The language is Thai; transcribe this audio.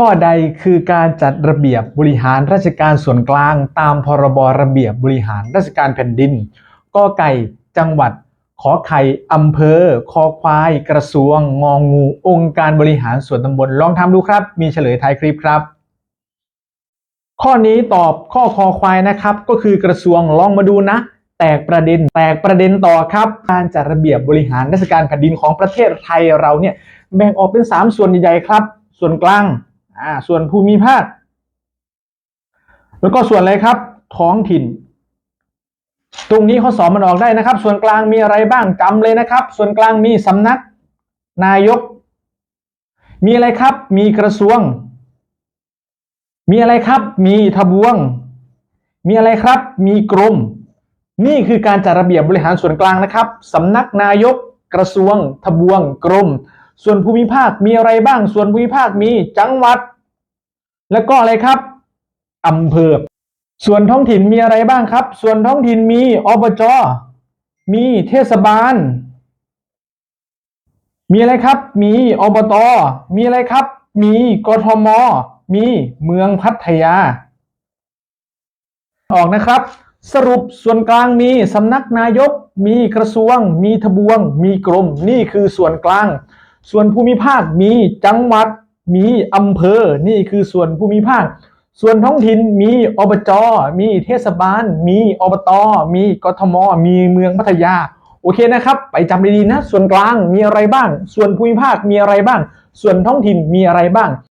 ข้อใดคือการจัดระเบียบบริหารราชการส่วนกลาง ตามพรบระเบียบบริหารราชการแผ่นดินกอไก่จังหวัด ขอไข่อำเภอ คอควาย กระทรวง งองู องค์การบริหารส่วนตำบลลองทำดูครับ มีเฉลยท้ายคลิปครับ ข้อนี้ตอบข้อคอควายนะครับ ก็คือกระทรวงลองมาดูนะ แตกประเด็นแตกประเด็นต่อครับ การจัดระเบียบบริหารราชการแผ่นดินของประเทศไทยเราเนี่ยแบ่งออกเป็น 3 ส่วนใหญ่ๆครับ ส่วนกลาง อ่าส่วนภูมิภาค แล้วก็ส่วนอะไรครับ ท้องถิ่น ตรงนี้ข้อสอบมันออกได้นะครับ ส่วนกลางมีอะไรบ้างจำเลยนะครับ ส่วนกลางมีสำนัก นายก มีอะไรครับ มีกระทรวง มีอะไรครับ มีทบวง มีอะไรครับ มีกรม นี่คือการจัดระเบียบบริหารส่วนกลางนะครับสำนักนายกกระทรวง ทบวง กรม ส่วนภูมิภาคมีอะไรบ้าง ส่วนภูมิภาคมีจังหวัด แล้วก็อะไรครับอำเภอ ส่วนท้องถิ่นมีอะไรบ้างครับ ส่วนท้องถิ่นมีอบจ มีเทศบาล มีอะไรครับ มีอบต มีอะไรครับ มีกทม มีเมืองพัทยา ออกนะครับ สรุปส่วนกลางมีสำนักนายก มีกระทรวง มีทบวง มีกรม นี่คือส่วนกลาง ส่วนภูมิภาคมีจังหวัด มีอำเภอ นี่คือส่วนภูมิภาค ส่วนท้องถิ่นมีอบจ มีเทศบาล มีอบต มีกทม มีเมืองพัทยา โอเคนะครับ ไปจำดีๆนะ ส่วนกลางมีอะไรบ้าง ส่วนภูมิภาคมีอะไรบ้าง ส่วนท้องถิ่นมีอะไรบ้าง